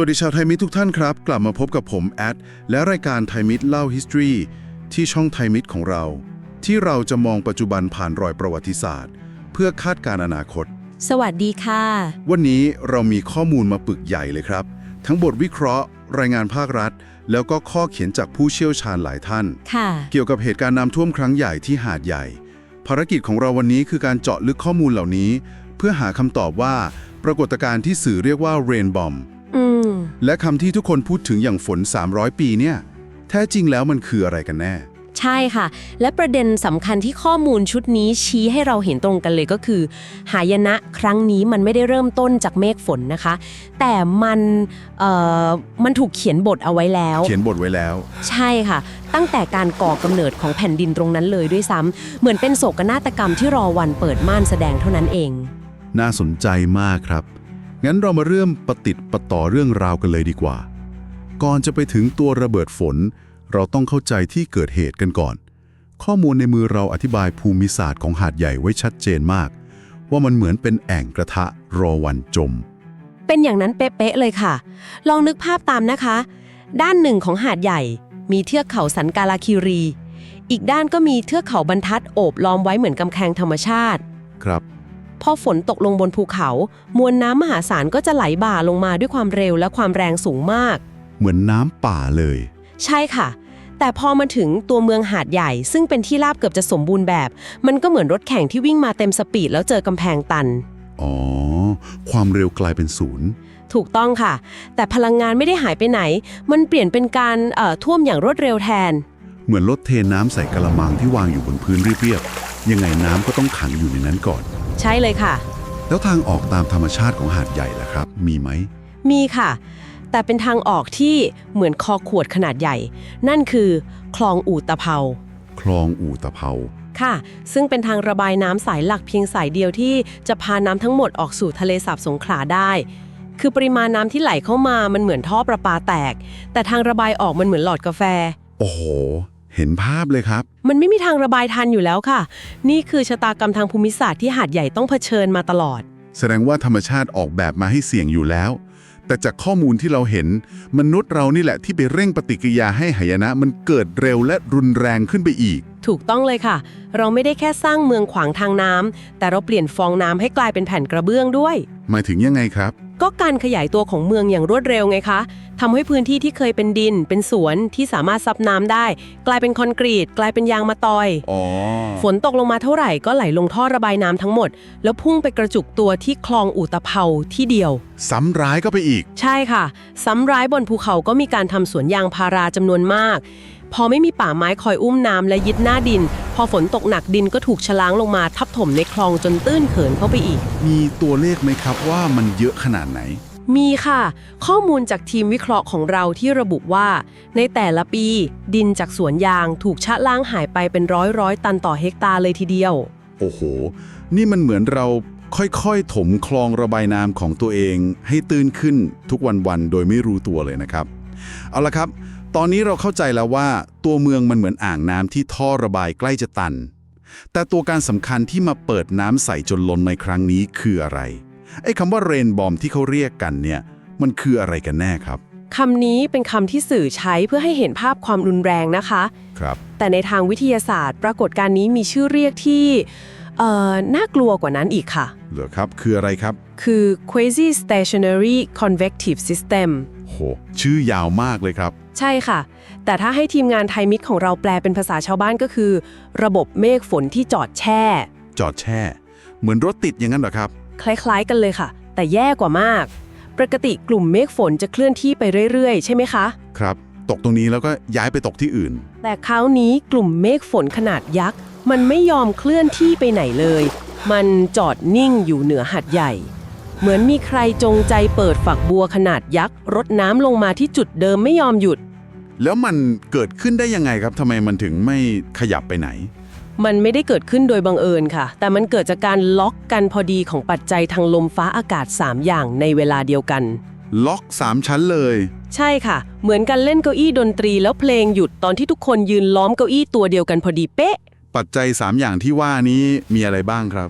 วัสดีชาวไทยมิตรทุกท่านครับ กลับมาพบกับผมแอดและรายการไทยมิตรเล่า history ที่ช่องไทยมิตรของเรา ที่เราจะมองปัจจุบันผ่านรอยประวัติศาสตร์ เพื่อคาดการณ์อนาคต สวัสดีค่ะ วันนี้เรามีข้อมูลมาปึกใหญ่เลยครับ ทั้งบทวิเคราะห์ รายงานภาครัฐ แล้วก็ข้อเขียนจากผู้เชี่ยวชาญหลายท่าน ค่ะ เกี่ยวกับเหตุการณ์น้ำท่วมครั้งใหญ่ที่หาดใหญ่ ภารกิจของเราวันนี้คือการเจาะลึกข้อมูลเหล่านี้ เพื่อหาคำตอบว่า ปรากฏการณ์ที่สื่อเรียกว่า rain bomb อืม และคำที่ทุกคนพูดถึงอย่างฝน 300 ปีเนี่ย แท้จริงแล้วมันคืออะไรกันแน่ ใช่ค่ะ และประเด็นสำคัญที่ข้อมูลชุดนี้ชี้ให้เราเห็นตรงกันเลยก็คือ หายนะครั้งนี้มันไม่ได้เริ่มต้นจากเมฆฝนนะคะ แต่มันเอ่อมันถูกเขียนบทเอาไว้แล้ว เขียนบทไว้แล้ว ใช่ค่ะ ตั้งแต่การก่อกำเนิดของแผ่นดินตรงนั้นเลยด้วยซ้ำเหมือนเป็นโศกนาฏกรรมที่รอวันเปิดม่านแสดงเท่านั้นเอง น่าสนใจมากครับ งั้นเรามาเริ่มปฏิดประต่อเรื่องราวกันเลยดีกว่า ก่อนจะไปถึงตัวระเบิดฝน เราต้องเข้าใจที่เกิดเหตุกันก่อน ข้อมูลในมือเราอธิบายภูมิศาสตร์ของหาดใหญ่ไว้ชัดเจนมาก ว่ามันเหมือนเป็นแอ่งกระทะรอวันจม เป็นอย่างนั้นเป๊ะๆเลยค่ะ ลองนึกภาพตามนะคะ ด้านหนึ่งของหาดใหญ่ มีเทือกเขาสันกาลาคิรี อีกด้านก็มีเทือกเขาบรรทัดโอบล้อมไว้เหมือนกำแพงธรรมชาติ ครับ พอฝนตกลงบนภูเขา มวลน้ำมหาศาลก็จะไหลบ่าลงมาด้วยความเร็วและความแรงสูงมาก เหมือนน้ำป่าเลย ใช่ค่ะ แต่พอมาถึงตัวเมืองหาดใหญ่ ซึ่งเป็นที่ราบเกือบจะสมบูรณ์แบบ มันก็เหมือนรถแข่งที่วิ่งมาเต็มสปีดแล้วเจอกำแพงตัน อ๋อ ความเร็วกลายเป็นศูนย์ถูกต้องค่ะ แต่พลังงานไม่ได้หายไปไหน มันเปลี่ยนเป็นการเอ่อท่วมอย่างรวดเร็วแทน เหมือนรถเทน้ำใส่กระมังที่วางอยู่บนพื้นเรียบๆยังไงน้ำก็ต้องขังอยู่ในนั้นก่อน ใช่เลยค่ะ แล้วทางออกตามธรรมชาติของหาดใหญ่ล่ะครับ มีไหม มีค่ะ แต่เป็นทางออกที่เหมือนคอขวดขนาดใหญ่ นั่นคือ คลองอู่ตะเภา คลองอู่ตะเภา ค่ะ ซึ่งเป็นทางระบายน้ำสายหลักเพียงสายเดียวที่จะพาน้ำทั้งหมดออกสู่ทะเลสาบสงขลาได้ คือปริมาณน้ำที่ไหลเข้ามามันเหมือนท่อประปาแตก แต่ทางระบายออกมันเหมือนหลอดกาแฟ โอ้โห เห็นภาพเลยครับ มันไม่มีทางระบายทันอยู่แล้วค่ะ นี่คือชะตากรรมทางภูมิศาสตร์ที่หาดใหญ่ต้องเผชิญมาตลอด แสดงว่าธรรมชาติออกแบบมาให้เสี่ยงอยู่แล้ว แต่จากข้อมูลที่เราเห็น มนุษย์เรานี่แหละที่ไปเร่งปฏิกิริยาให้หายนะมันเกิดเร็วและรุนแรงขึ้นไปอีก ถูกต้องเลยค่ะ เราไม่ได้แค่สร้างเมืองขวางทางน้ำแต่เราเปลี่ยนฟองน้ำให้กลายเป็นแผ่นกระเบื้องด้วย หมายถึงยังไงครับ ก็การขยายตัวของเมืองอย่างรวดเร็วไงคะทำให้พื้นที่ที่เคยเป็นดิน เป็นสวนที่สามารถซับน้ำได้ กลายเป็นคอนกรีต กลายเป็นยางมะตอยอ๋อฝนตกลงมาเท่าไหร่ก็ไหลลงท่อระบายน้ำทั้งหมด แล้วพุ่งไปกระจุกตัวที่คลองอู่ตะเภาที่เดียว ซ้ำร้ายก็ไปอีก ใช่ค่ะ ซ้ำร้ายบนภูเขาก็มีการทำสวนยางพาราจำนวนมาก พอไม่มีป่าไม้คอยอุ้มน้ำและยึดหน้าดิน พอฝนตกหนักดินก็ถูกชะล้างลงมาทับถมในคลองจนตื้นเขินเข้าไปอีก มีตัวเลขไหมครับว่ามันเยอะขนาดไหน มีค่ะ ข้อมูลจากทีมวิเคราะห์ของเราที่ระบุว่า ในแต่ละปี ดินจากสวนยางถูกชะล้างหายไปเป็นร้อยร้อยตันต่อเฮกตาร์เลยทีเดียว โอ้โห นี่มันเหมือนเราค่อยๆ ถมคลองระบายน้ำของตัวเอง ให้ตื้นขึ้นทุกวันๆ โดยไม่รู้ตัวเลยนะครับ เอาละครับ ตอนนี้เราเข้าใจแล้วว่า ตัวเมืองมันเหมือนอ่างน้ำที่ท่อระบายใกล้จะตัน แต่ตัวการสำคัญที่มาเปิดน้ำใส่จนล้นในครั้งนี้คืออะไร ไอ้คำว่าเรนบอมที่เขาเรียกกันเนี่ย มันคืออะไรกันแน่ครับ คำนี้เป็นคำที่สื่อใช้เพื่อให้เห็นภาพความรุนแรงนะคะ ครับ แต่ในทางวิทยาศาสตร์ ปรากฏการณ์นี้มีชื่อเรียกที่เอ่อน่ากลัวกว่านั้นอีกค่ะ เหรอครับ คืออะไรครับ คือ quasi stationary convective system โห ชื่อยาวมากเลยครับ ใช่ค่ะ แต่ถ้าให้ทีมงานไทยมิกของเราแปลเป็นภาษาชาวบ้านก็คือ ระบบเมฆฝนที่จอดแช่ จอดแช่ เหมือนรถติดอย่างนั้นเหรอครับ คล้ายๆกันเลยค่ะ แต่แย่กว่ามาก ปกติกลุ่มเมฆฝนจะเคลื่อนที่ไปเรื่อยๆ ใช่ไหมคะ ครับ ตกตรงนี้แล้วก็ย้ายไปตกที่อื่น แต่คราวนี้กลุ่มเมฆฝนขนาดยักษ์ มันไม่ยอมเคลื่อนที่ไปไหนเลย มันจอดนิ่งอยู่เหนือหัดใหญ่ เหมือนมีใครจงใจเปิดฝักบัวขนาดยักษ์รดน้ำลงมาที่จุดเดิมไม่ยอมหยุด แล้วมันเกิดขึ้นได้ยังไงครับทำไมมันถึงไม่ขยับไปไหน มันไม่ได้เกิดขึ้นโดยบังเอิญค่ะ แต่มันเกิดจากการล็อกกันพอดีของปัจจัยทางลมฟ้าอากาศ 3 อย่างในเวลาเดียวกัน ล็อก 3 ชั้นเลย ใช่ค่ะ เหมือนกันเล่นเก้าอี้ดนตรีแล้วเพลงหยุดตอนที่ทุกคนยืนล้อมเก้าอี้ตัวเดียวกันพอดีเป๊ะ ปัจจัย 3 อย่างที่ว่านี้มีอะไรบ้างครับ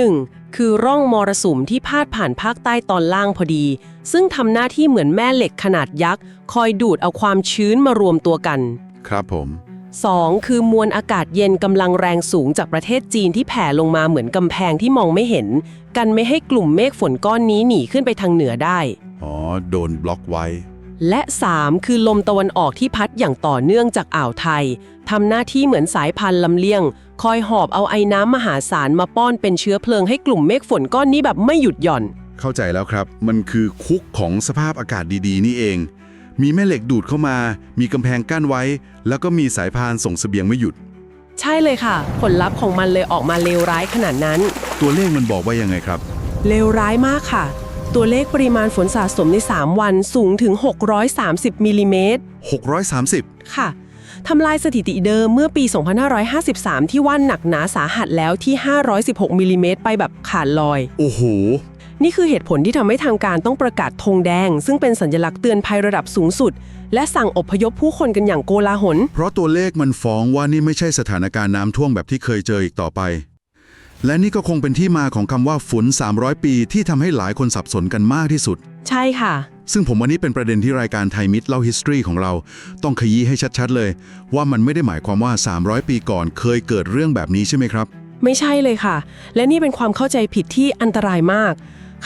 1. คือร่องมรสุมที่พาดผ่านภาคใต้ตอนล่างพอดี ซึ่งทำหน้าที่เหมือนแม่เหล็กขนาดยักษ์ คอยดูดเอาความชื้นมารวมตัวกัน ครับผม 2. คือมวลอากาศเย็นกำลังแรงสูงจากประเทศจีนที่แผ่ลงมาเหมือนกำแพงที่มองไม่เห็น กันไม่ให้กลุ่มเมฆฝนก้อนนี้หนีขึ้นไปทางเหนือได้ อ๋อ โดนบล็อกไว้ และ 3. คือลมตะวันออกที่พัดอย่างต่อเนื่องจากอ่าวไทยทำหน้าที่เหมือนสายพันธุ์ลำเลียง คอยหอบเอาไอ้น้ำมหาศาลมาป้อนเป็นเชื้อเพลิงให้กลุ่มเมฆฝนก้อนนี้แบบไม่หยุดหย่อน เข้าใจแล้วครับ มันคือคุกของสภาพอากาศดีๆ นี่เอง มีแม่เหล็กดูดเข้ามา มีกำแพงกั้นไว้ แล้วก็มีสายพานส่งเสบียงไม่หยุด ใช่เลยค่ะ ผลลัพธ์ของมันเลยออกมาเลวร้ายขนาดนั้น ตัวเลขมันบอกว่ายังไงครับ เลวร้ายมากค่ะ ตัวเลขปริมาณฝนสะสมใน 3 วันสูงถึง 630มิลลิเมตร630 ค่ะทำลายสถิติเดิมเมื่อปี 2553 ที่ว่านหนักหนาสาหัสแล้วที่ 516มิลลิเมตรไปแบบขาดลอย โอ้โห นี่คือเหตุผลที่ทำให้ทางการต้องประกาศธงแดง ซึ่งเป็นสัญลักษณ์เตือนภัยระดับสูงสุด และสั่งอพยพผู้คนกันอย่างโกลาหล เพราะตัวเลขมันฟ้องว่านี่ไม่ใช่สถานการณ์น้ำท่วมแบบที่เคยเจออีกต่อไป และนี่ก็คงเป็นที่มาของคำว่าฝน 300 ปีที่ทำให้หลายคนสับสนกันมากที่สุด ใช่ค่ะ ซึ่งผมว่านี่เป็นประเด็นที่รายการไทยมิตรเล่า history ของเรา ต้องขยี้ให้ชัดๆเลย ว่ามันไม่ได้หมายความว่า 300 ปีก่อนเคยเกิดเรื่องแบบนี้ใช่ไหมครับ ไม่ใช่เลยค่ะ และนี่เป็นความเข้าใจผิดที่อันตรายมาก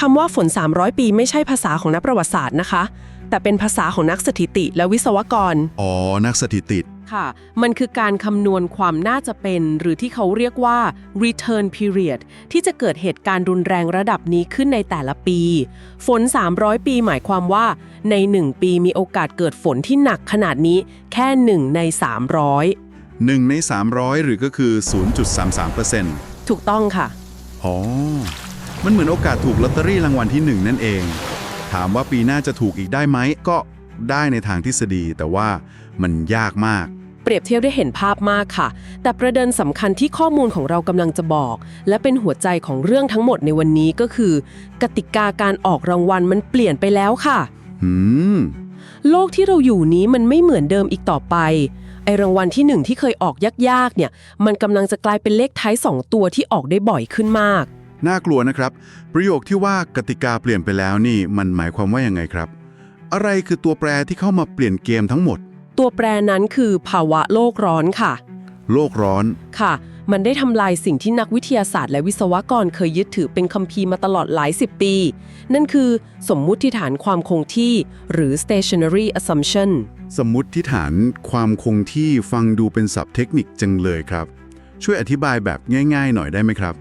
คำว่าฝน 300 ปีไม่ใช่ภาษาของนักประวัติศาสตร์นะคะ แต่เป็นภาษาของนักสถิติและวิศวกร อ๋อ นักสถิติ ค่ะ มันคือการคำนวณความน่าจะเป็น หรือที่เขาเรียกว่า return period ที่จะเกิดเหตุการณ์รุนแรงระดับนี้ขึ้นในแต่ละปี ฝน 300 ปีหมายความว่า ใน 1 ปีมีโอกาสเกิดฝนที่หนักขนาดนี้ แค่ 1 ใน 300 1 ใน 300 หรือก็คือ 0.33%ถูกต้องค่ะ อ๋อ มันเหมือนโอกาสถูกลอตเตอรี่รางวัลที่ 1 นั่นเอง ถามว่าปีหน้าจะถูกอีกได้ไหมก็ได้ในทางทฤษฎี แต่ว่ามันยากมาก เปรียบเทียบได้เห็นภาพมากค่ะ แต่ประเด็นสำคัญที่ข้อมูลของเรากำลังจะบอก และเป็นหัวใจของเรื่องทั้งหมดในวันนี้ก็คือ กติกาการออกรางวัลมันเปลี่ยนไปแล้วค่ะหืมโลกที่เราอยู่นี้มันไม่เหมือนเดิมอีกต่อไป ไอรางวัลที่หนึ่งที่เคยออกยากๆเนี่ย มันกำลังจะกลายเป็นเลขท้ายสองตัวที่ออกได้บ่อยขึ้นมาก น่ากลัวนะครับ ประโยคที่ว่ากติกาเปลี่ยนไปแล้วนี่มันหมายความว่ายังไงครับ อะไรคือตัวแปรที่เข้ามาเปลี่ยนเกมทั้งหมด ตัวแปรนั้นคือภาวะโลกร้อนค่ะ โลกร้อนค่ะ มันได้ทำลายสิ่งที่นักวิทยาศาสตร์และวิศวกรเคยยึดถือเป็นคัมภีร์มาตลอดหลายสิบปี นั่นคือสมมุติฐานความคงที่ หรือ stationary assumption สมมุติฐานความคงที่ฟังดูเป็นศัพท์เทคนิคจังเลยครับ ช่วยอธิบายแบบง่าย ๆ หน่อยได้ไหมครับ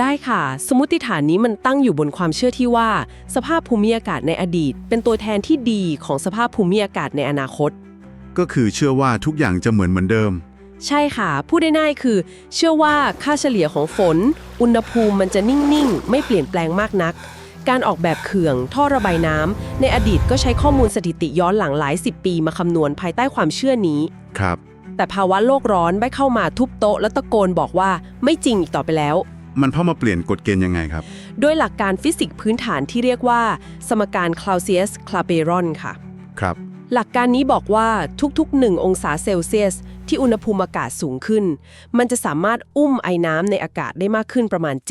ได้ค่ะ สมมติฐานนี้มันตั้งอยู่บนความเชื่อที่ว่า สภาพภูมิอากาศในอดีต เป็นตัวแทนที่ดีของสภาพภูมิอากาศในอนาคต ก็คือเชื่อว่าทุกอย่างจะเหมือนเหมือนเดิม ใช่ค่ะ พูดได้ง่ายคือ เชื่อว่าค่าเฉลี่ยของฝน อุณหภูมิมันจะนิ่ง ๆ ไม่เปลี่ยนแปลงมากนัก การออกแบบเขื่อง ท่อระบายน้ำในอดีตก็ใช้ข้อมูลสถิติย้อนหลังหลายสิบปีมาคำนวณภายใต้ความเชื่อนี้ ครับ แต่ภาวะโลกร้อนได้เข้ามาทุบโต๊ะและตะโกนบอกว่าไม่จริงอีกต่อไปแล้ว มันเข้ามาเปลี่ยนกฎเกณฑ์ยังไงครับ ด้วยหลักการฟิสิกส์พื้นฐานที่เรียกว่า สมการคลาวเซียสคลาเปรอนค่ะ ครับ หลักการนี้บอกว่าทุกๆ 1 องศาเซลเซียส ที่อุณหภูมิอากาศสูงขึ้น มันจะสามารถอุ้มไอ้น้ำในอากาศได้มากขึ้นประมาณ 7%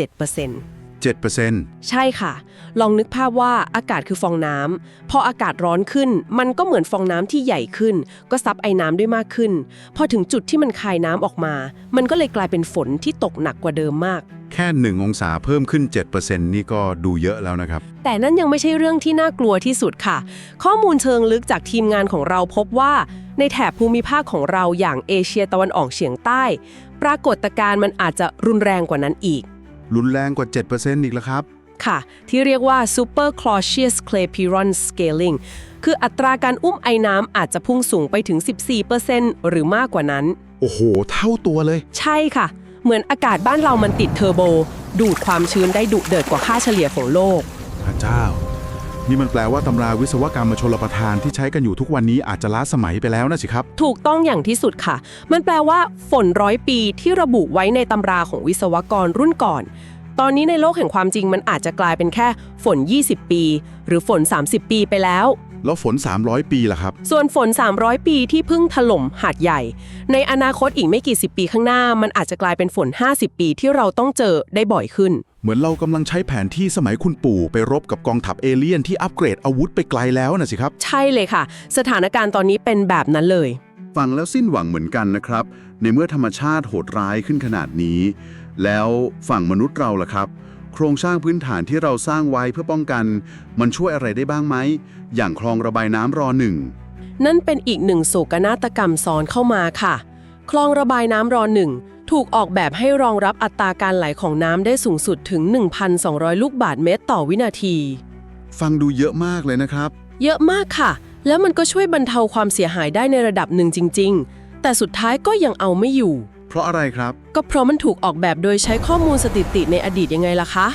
7%ใช่ค่ะ ลองนึกภาพว่าอากาศคือฟองน้ำ พออากาศร้อนขึ้น มันก็เหมือนฟองน้ำที่ใหญ่ขึ้น ก็ซับไอ้น้ำด้วยมากขึ้น พอถึงจุดที่มันคายน้ำออกมา มันก็เลยกลายเป็นฝนที่ตกหนักกว่าเดิมมากแค่ 1 องศาเพิ่มขึ้น 7%นี่ก็ดูเยอะแล้วนะครับ แต่นั่นยังไม่ใช่เรื่องที่น่ากลัวที่สุดค่ะ ข้อมูลเชิงลึกจากทีมงานของเราพบว่า ในแถบภูมิภาคของเราอย่างเอเชียตะวันออกเฉียงใต้ ปรากฏการณ์มันอาจจะรุนแรงกว่านั้นอีก รุนแรงกว่า 7%อีกแล้วครับ ค่ะ ที่เรียกว่า super clausius clapeyron scaling คืออัตราการอุ้มไอ้น้ำอาจจะพุ่งสูงไปถึง 14%หรือมากกว่านั้น โอ้โห เท่าตัวเลย ใช่ค่ะ เหมือนอากาศบ้านเรามันติดเทอร์โบ ดูดความชื้นได้ดุเดือดกว่าค่าเฉลี่ยของโลก พระเจ้า นี่มันแปลว่าตำราวิศวกรรมชลประทานที่ใช้กันอยู่ทุกวันนี้อาจจะล้าสมัยไปแล้วนะสิครับ ถูกต้องอย่างที่สุดค่ะ มันแปลว่า ฝนร้อยปีที่ระบุไว้ในตำราของวิศวกรรุ่นก่อน ตอนนี้ในโลกแห่งความจริงมันอาจจะกลายเป็นแค่ฝน 20 ปี หรือฝน 30 ปีไปแล้ว แล้วฝน 300 ปีล่ะครับ ส่วนฝน 300 ปีที่เพิ่งถล่มหาดใหญ่ ในอนาคตอีกไม่กี่สิบปีข้างหน้า มันอาจจะกลายเป็นฝน 50 ปีที่เราต้องเจอได้บ่อยขึ้น เหมือนเรากำลังใช้แผนที่สมัยคุณปู่ไปรบกับกองทัพเอเลี่ยนที่อัปเกรดอาวุธไปไกลแล้วนะสิครับ ใช่เลยค่ะ สถานการณ์ตอนนี้เป็นแบบนั้นเลย ฟังแล้วสิ้นหวังเหมือนกันนะครับ ในเมื่อธรรมชาติโหดร้ายขึ้นขนาดนี้ แล้วฝั่งมนุษย์เราล่ะครับ โครงสร้างพื้นฐานที่เราสร้างไว้เพื่อป้องกัน มันช่วยอะไรได้บ้างไหม อย่างคลองระบายน้ำรอหนึ่ง นั่นเป็นอีกหนึ่งโศกนาฏกรรมซ้อนเข้ามาค่ะ คลองระบายน้ำรอหนึ่งถูกออกแบบให้รองรับอัตราการไหลของน้ำได้สูงสุดถึง 1,200 ลูกบาทเมตรต่อวินาที ฟังดูเยอะมากเลยนะครับ เยอะมากค่ะ แล้วมันก็ช่วยบรรเทาความเสียหายได้ในระดับหนึ่งจริง ๆ แต่สุดท้ายก็ยังเอาไม่อยู่ เพราะอะไรครับ ก็เพราะมันถูกออกแบบโดยใช้ข้อมูลสถิติในอดีตยังไงล่ะคะ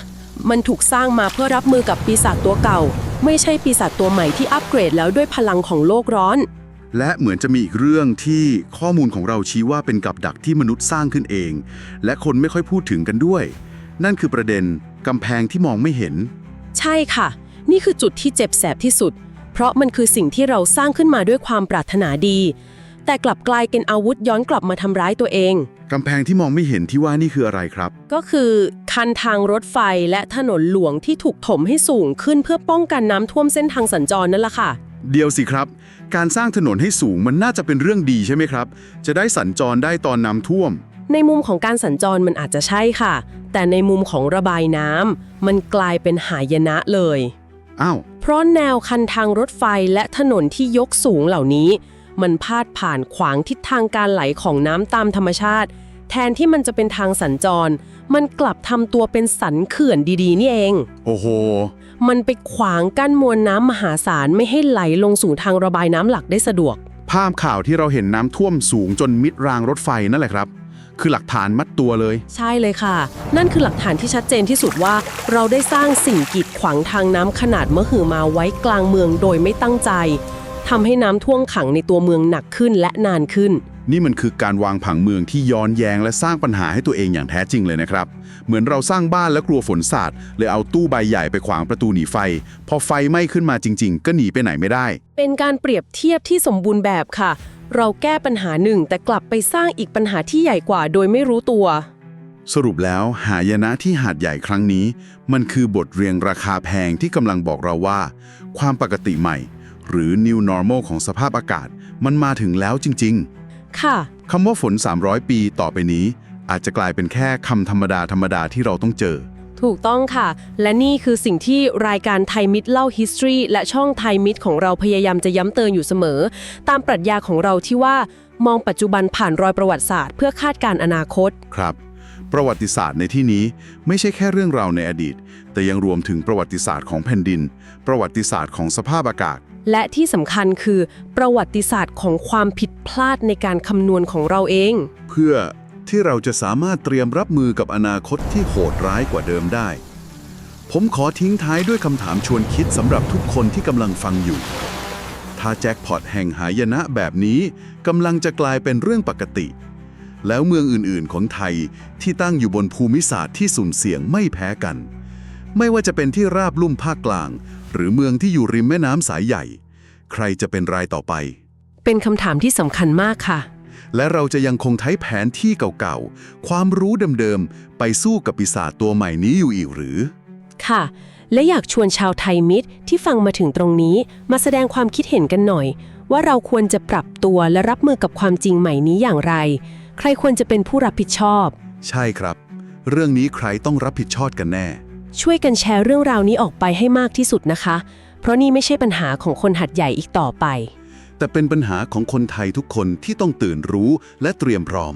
มันถูกสร้างมาเพื่อรับมือกับปีศาจตัวเก่า ไม่ใช่ปีศาจตัวใหม่ที่อัปเกรดแล้วด้วยพลังของโลกร้อน และเหมือนจะมีอีกเรื่องที่ข้อมูลของเราชี้ว่าเป็นกับดักที่มนุษย์สร้างขึ้นเอง และคนไม่ค่อยพูดถึงกันด้วย นั่นคือประเด็นกำแพงที่มองไม่เห็น ใช่ค่ะ นี่คือจุดที่เจ็บแสบที่สุด เพราะมันคือสิ่งที่เราสร้างขึ้นมาด้วยความปรารถนาดี แต่กลับกลายเป็นอาวุธย้อนกลับมาทำร้ายตัวเอง กำแพงที่มองไม่เห็นที่ว่านี่คืออะไรครับ ก็คือคันทางรถไฟและถนนหลวงที่ถูกถมให้สูงขึ้นเพื่อป้องกันน้ำท่วมเส้นทางสัญจรนั่นแหละค่ะ เดียวสิครับ การสร้างถนนให้สูงมันน่าจะเป็นเรื่องดีใช่ไหมครับ จะได้สัญจรได้ตอนน้ำท่วม ในมุมของการสัญจรมันอาจจะใช่ค่ะ แต่ในมุมของระบายน้ำมันกลายเป็นหายนะเลย อ้าว เพราะแนวคันทางรถไฟและถนนที่ยกสูงเหล่านี้ มันพาดผ่านขวางทิศทางการไหลของน้ำตามธรรมชาติ แทนที่มันจะเป็นทางสัญจร มันกลับทำตัวเป็นสันเขื่อนดีๆ นี่เอง โอ้โห มันไปขวางกั้นมวลน้ำมหาศาลไม่ให้ไหลลงสู่ทางระบายน้ำหลักได้สะดวก ภาพข่าวที่เราเห็นน้ำท่วมสูงจนมิดรางรถไฟนั่นแหละครับ คือหลักฐานมัดตัวเลย ใช่เลยค่ะ นั่นคือหลักฐานที่ชัดเจนที่สุดว่า เราได้สร้างสิ่งกีดขวางทางน้ำขนาดมหึมาไว้กลางเมืองโดยไม่ตั้งใจ ทำให้น้ำท่วมขังในตัวเมืองหนักขึ้นและนานขึ้น นี่มันคือการวางผังเมืองที่ย้อนแยงและสร้างปัญหาให้ตัวเองอย่างแท้จริงเลยนะครับ เหมือนเราสร้างบ้านและกลัวฝนสาดเลยเอาตู้ใบใหญ่ไปขวางประตูหนีไฟ พอไฟไหม้ขึ้นมาจริง ๆ ก็หนีไปไหนไม่ได้ เป็นการเปรียบเทียบที่สมบูรณ์แบบค่ะ เราแก้ปัญหาหนึ่งแต่กลับไปสร้างอีกปัญหาที่ใหญ่กว่าโดยไม่รู้ตัว สรุปแล้วหายนะที่หาดใหญ่ครั้งนี้ มันคือบทเรียนราคาแพงที่กำลังบอกเราว่า ความปกติใหม่ หรือ new normal ของสภาพอากาศ มันมาถึงแล้วจริงค่ะๆคำว่าฝน 300 ปีต่อไปนี้ อาจจะกลายเป็นแค่คำธรรมดาธรรมดาที่เราต้องเจอ ถูกต้องค่ะ และนี่คือสิ่งที่รายการไทยมิตรเล่า history และช่องไทยมิตรของเราพยายามจะย้ำเตือนอยู่เสมอ ตามปรัชญาของเราที่ว่ามองปัจจุบันผ่านรอยประวัติศาสตร์ เพื่อคาดการณ์อนาคต ครับ ประวัติศาสตร์ในที่นี้ไม่ใช่แค่เรื่องราวในอดีต แต่ยังรวมถึงประวัติศาสตร์ของแผ่นดิน ประวัติศาสตร์ของสภาพอากาศ และที่สำคัญคือประวัติศาสตร์ของความผิดพลาดในการคำนวณของเราเอง เพื่อที่เราจะสามารถเตรียมรับมือกับอนาคตที่โหดร้ายกว่าเดิมได้ ผมขอทิ้งท้ายด้วยคำถามชวนคิดสำหรับทุกคนที่กำลังฟังอยู่ ถ้าแจ็คพอตแห่งหายนะแบบนี้กำลังจะกลายเป็นเรื่องปกติ แล้วเมืองอื่นๆ ของไทยที่ตั้งอยู่บนภูมิศาสตร์ที่สุ่มเสี่ยงไม่แพ้กัน ไม่ว่าจะเป็นที่ราบลุ่มภาคกลาง หรือเมืองที่อยู่ริมแม่น้ำสายใหญ่ ใครจะเป็นรายต่อไป เป็นคำถามที่สำคัญมากค่ะ และเราจะยังคงใช้แผนที่เก่าๆ ความรู้เดิมๆ ไปสู้กับปีศาจตัวใหม่นี้อยู่อีกหรือ ค่ะ และอยากชวนชาวไทยมิตรที่ฟังมาถึงตรงนี้ มาแสดงความคิดเห็นกันหน่อย ว่าเราควรจะปรับตัวและรับมือกับความจริงใหม่นี้อย่างไร ใครควรจะเป็นผู้รับผิดชอบ ใช่ครับ เรื่องนี้ใครต้องรับผิดชอบกันแน่ ช่วยกันแชร์เรื่องราวนี้ออกไปให้มากที่สุดนะคะ เพราะนี่ไม่ใช่ปัญหาของคนหัดใหญ่อีกต่อไป แต่เป็นปัญหาของคนไทยทุกคนที่ต้องตื่นรู้และเตรียมพร้อม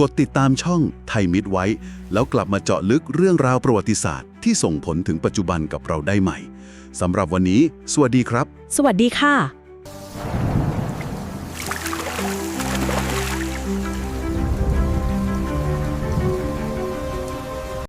กดติดตามช่องไทยมิตรไว้ แล้วกลับมาเจาะลึกเรื่องราวประวัติศาสตร์ที่ส่งผลถึงปัจจุบันกับเราได้ใหม่สำหรับวันนี้ สวัสดีครับ สวัสดีค่ะ